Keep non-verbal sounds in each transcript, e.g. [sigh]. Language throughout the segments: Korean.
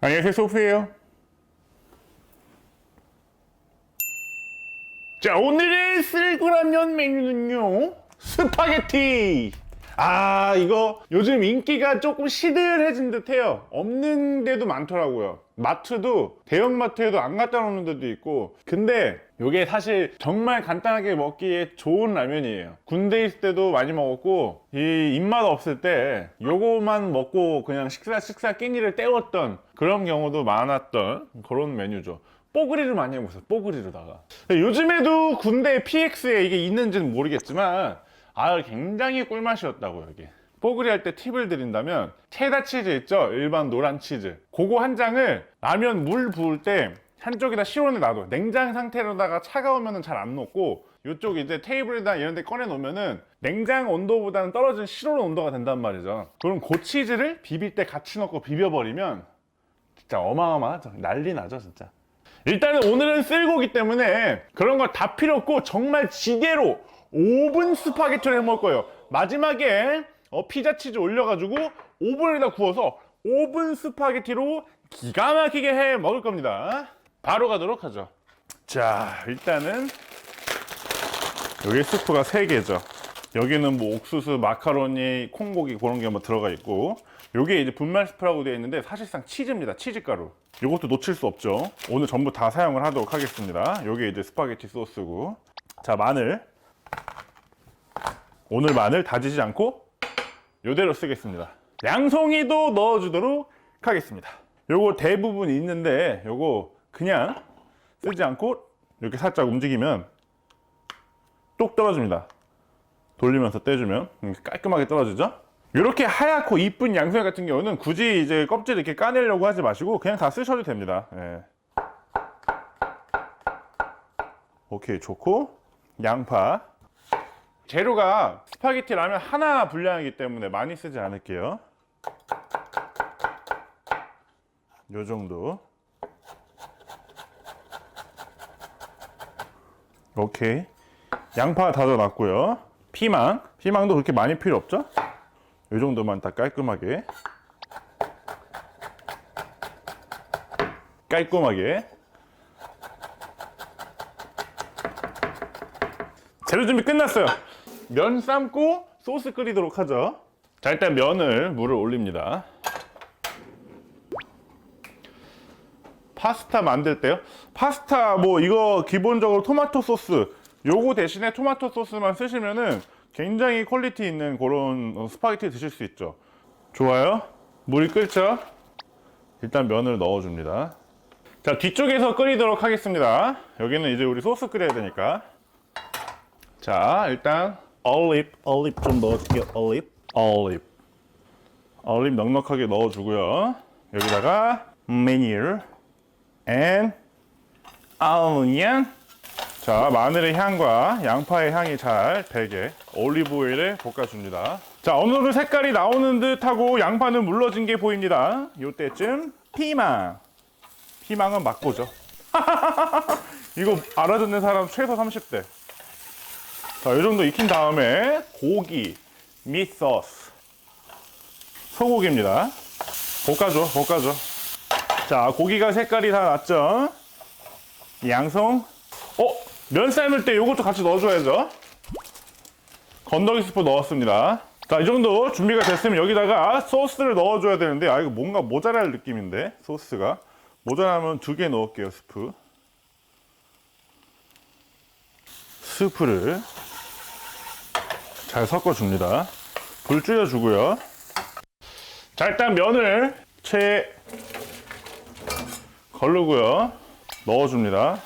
안녕하세요 소프예요? 자 오늘의 쓸구라면 메뉴는요? 스파게티 아 이거 요즘 인기가 조금 시들해진 듯해요. 없는 데도 많더라고요. 마트도 대형마트에도 안 갖다 놓는 데도 있고. 근데 이게 사실 정말 간단하게 먹기에 좋은 라면이에요. 군대 있을 때도 많이 먹었고 이 입맛 없을 때 요거만 먹고 그냥 식사 식사 끼니를 때웠던 그런 경우도 많았던 그런 메뉴죠. 뽀글이를 많이 해먹었어요 뽀글이로다가. 요즘에도 군대 PX에 이게 있는지는 모르겠지만 아 굉장히 꿀맛이었다고요 이게. 뽀글이 할 때 팁을 드린다면 체다 치즈 있죠? 일반 노란 치즈. 그거 한 장을 라면 물 부을 때 한쪽에다 실온에 놔둬. 냉장 상태로다가 차가우면은 잘안 녹고 이쪽 이제 테이블이나 이런 데 꺼내 놓으면은 냉장 온도보다는 떨어진 실온 온도가 된단 말이죠. 그럼 그 치즈를 비빌 때 같이 넣고 비벼버리면 진짜 어마어마하죠. 난리 나죠 진짜. 일단은 오늘은 쓸고기 때문에 그런 거 다 필요 없고 정말 지게로 오븐 스파게티를 해 먹을 거예요. 마지막에 어, 피자 치즈 올려가지고 오븐에다 구워서 오븐 스파게티로 기가 막히게 해 먹을 겁니다. 바로 가도록 하죠. 자, 일단은 여기 스프가 3개죠. 여기는 뭐 옥수수, 마카로니, 콩고기 그런 게 뭐 들어가 있고 요게 이제 분말 스프라고 되어 있는데 사실상 치즈입니다. 치즈가루. 요것도 놓칠 수 없죠. 오늘 전부 다 사용을 하도록 하겠습니다. 요게 이제 스파게티 소스고. 자, 마늘. 오늘 마늘 다지지 않고 요대로 쓰겠습니다. 양송이도 넣어주도록 하겠습니다. 요거 대부분 있는데 요거 그냥 쓰지 않고 이렇게 살짝 움직이면 똑 떨어집니다. 돌리면서 떼주면 깔끔하게 떨어지죠? 이렇게 하얗고 이쁜 양송이 같은 경우는 굳이 이제 껍질 이렇게 까내려고 하지 마시고 그냥 다 쓰셔도 됩니다. 예. 오케이 좋고 양파 재료가 스파게티 라면 하나 분량이기 때문에 많이 쓰지 않을게요. 요 정도. 오케이. 양파 다져놨고요. 피망. 피망도 그렇게 많이 필요 없죠? 요 정도만 다 깔끔하게. 깔끔하게. 재료 준비 끝났어요. 면 삶고 소스 끓이도록 하죠. 자, 일단 면을 물을 올립니다. 파스타 만들 때요? 파스타 뭐 이거 기본적으로 토마토 소스 요거 대신에 토마토 소스만 쓰시면은 굉장히 퀄리티 있는 그런 어, 스파게티 드실 수 있죠. 좋아요. 물이 끓죠? 일단 면을 넣어줍니다. 자, 뒤쪽에서 끓이도록 하겠습니다. 여기는 이제 우리 소스 끓여야 되니까. 자, 일단 올립, 올립 좀 넣어줄게요. 올립, 올립. 올립 넉넉하게 넣어주고요. 여기다가 메뉴 and onion. 자, 마늘의 향과 양파의 향이 잘 배게 올리브 오일에 볶아줍니다. 자, 어느 정도 색깔이 나오는 듯하고 양파는 물러진 게 보입니다. 이때쯤 피망. 피망은 맛보죠. [laughs] 이거 알아듣는 사람 최소 30대. 자, 이 정도 익힌 다음에 고기, 미소스, 소고기입니다. 볶아줘, 볶아줘. 자, 고기가 색깔이 다 났죠? 양송. 어? 면 삶을 때 이것도 같이 넣어줘야죠. 건더기 스프 넣었습니다. 자, 이 정도 준비가 됐으면 여기다가 소스를 넣어줘야 되는데, 아, 이거 뭔가 모자랄 느낌인데, 소스가. 모자라면 두 개 넣을게요, 스프. 스프를 잘 섞어줍니다. 불 줄여주고요. 자, 일단 면을 채 걸르고요. 넣어줍니다.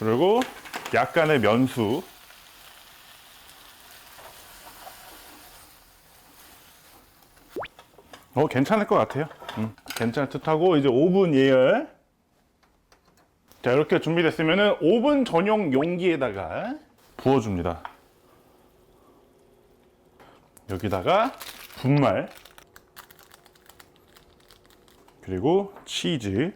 그리고 약간의 면수. 어, 괜찮을 것 같아요. 음, 괜찮을 듯 하고, 이제 오븐 예열. 자, 이렇게 준비됐으면 은 오븐 전용 용기에다가 부어줍니다. 여기다가 분말 그리고 치즈.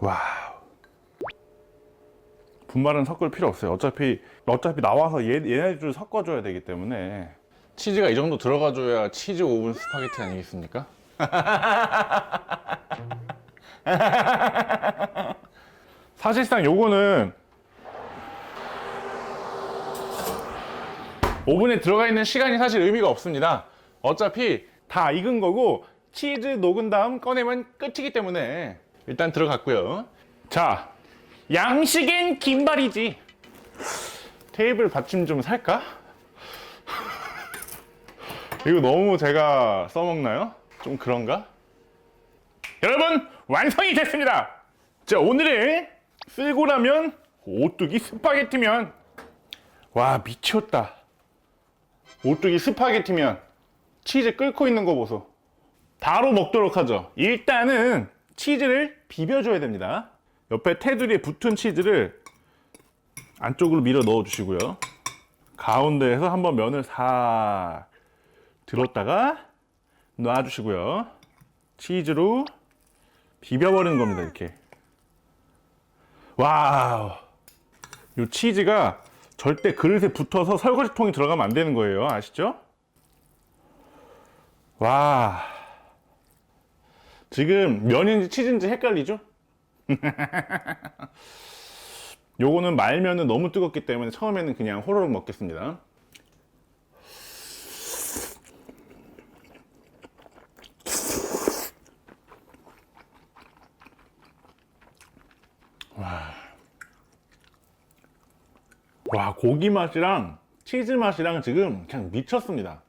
와우. 분말은 섞을 필요 없어요. 어차피 어차피 나와서 얘, 얘네들 섞어줘야 되기 때문에. 치즈가 이 정도 들어가줘야 치즈 오븐 스파게티 아니겠습니까? [laughs] 사실상 요거는 오븐에 들어가 있는 시간이 사실 의미가 없습니다. 어차피 다 익은 거고 치즈 녹은 다음 꺼내면 끝이기 때문에 일단 들어갔고요. 자, 양식엔 김발이지. 테이블 받침 좀 살까? [laughs] 이거 너무 제가 써먹나요? 좀 그런가? 여러분 완성이 됐습니다. 자 오늘의 쓸고 나면 오뚜기 스파게티면 와 미쳤다. 오뚜기 스파게티면 치즈 끓고 있는 거 보소. 바로 먹도록 하죠. 일단은 치즈를 비벼줘야 됩니다. 옆에 테두리에 붙은 치즈를 안쪽으로 밀어 넣어 주시고요. 가운데에서 한번 면을 싹 들었다가 놔 주시고요. 치즈로 비벼버리는 겁니다. 이렇게. 와우. 이 치즈가 절대 그릇에 붙어서 설거지통에 들어가면 안 되는 거예요. 아시죠? 와. 지금 면인지 치즈인지 헷갈리죠? [laughs] 요거는 말면은 너무 뜨겁기 때문에 처음에는 그냥 호로록 먹겠습니다. 와 고기 맛이랑 치즈 맛이랑 지금 그냥 미쳤습니다.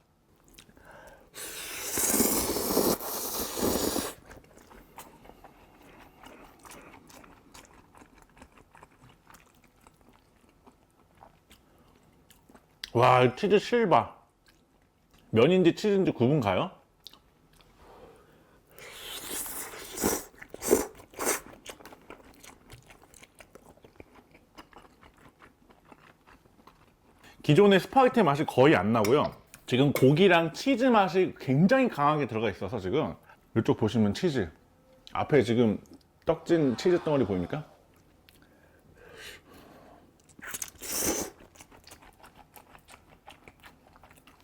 와 치즈 실바 면인지 치즈인지 구분 가요? 기존의 스파게티 맛이 거의 안 나고요. 지금 고기랑 치즈 맛이 굉장히 강하게 들어가 있어서 지금 이쪽 보시면 치즈 앞에 지금 떡진 치즈 덩어리 보입니까?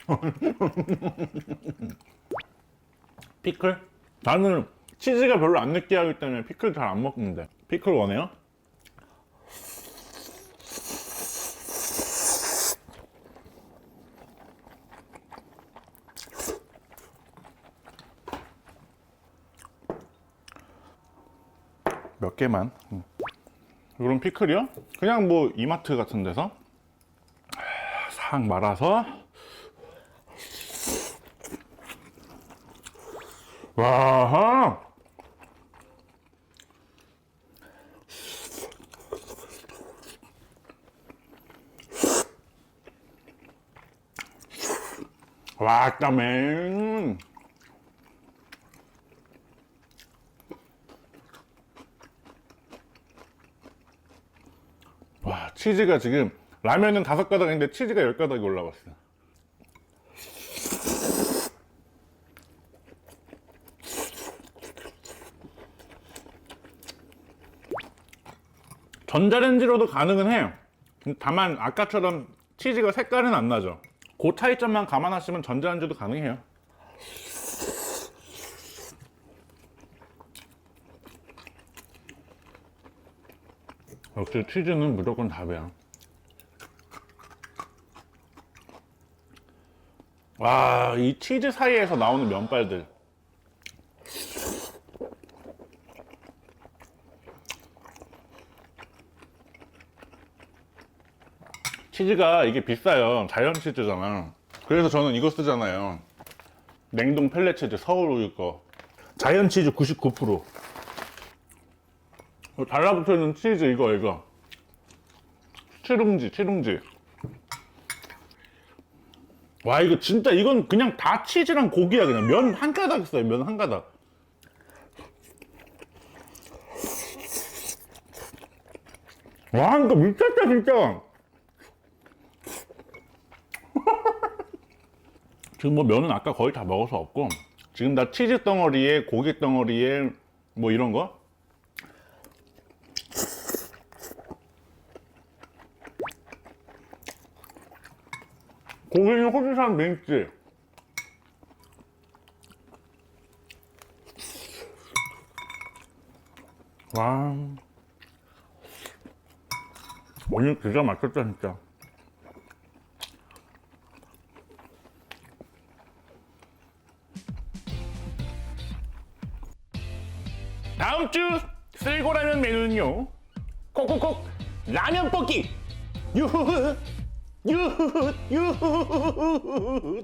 [laughs] 피클? 나는 치즈가 별로 안 느끼하기 때문에 피클 잘 안 먹는데 피클 원해요? 개만. 음. 이런 피클이요? 그냥 뭐 이마트 같은 데서 싹 말아서 와하. 와, 까맨. 와 치즈가 지금 라면은 다섯 가닥인데 치즈가 열 가닥이 올라갔어. 전자레인지로도 가능은 해요. 다만 아까처럼 치즈가 색깔은 안 나죠. 그 차이점만 감안하시면 전자레인지도 가능해요. 역시 치즈는 무조건 답이야. 와, 이 치즈 사이에서 나오는 면발들. 치즈가 이게 비싸요. 자연 치즈잖아. 그래서 저는 이거 쓰잖아요. 냉동 펠렛 치즈 서울 우유 거. 자연 치즈 99%. 어, 달라붙어 있는 치즈 이거 이거. 치룽지 치룽지. 와 이거 진짜 이건 그냥 다 치즈랑 고기야 그냥. 면 한 가닥 있어요 면 한 가닥. 와 이거 미쳤다 진짜. [laughs] 지금 뭐 면은 아까 거의 다 먹어서 없고 지금 다 치즈 덩어리에 고기 덩어리에 뭐 이런 거 고기는 호주산 맹지. 와. 오늘 기가 막혔다 진짜. 다음 주 쓸고라는 메뉴는요. 콕콕콕 라면 볶기. 유후후. 유후 유후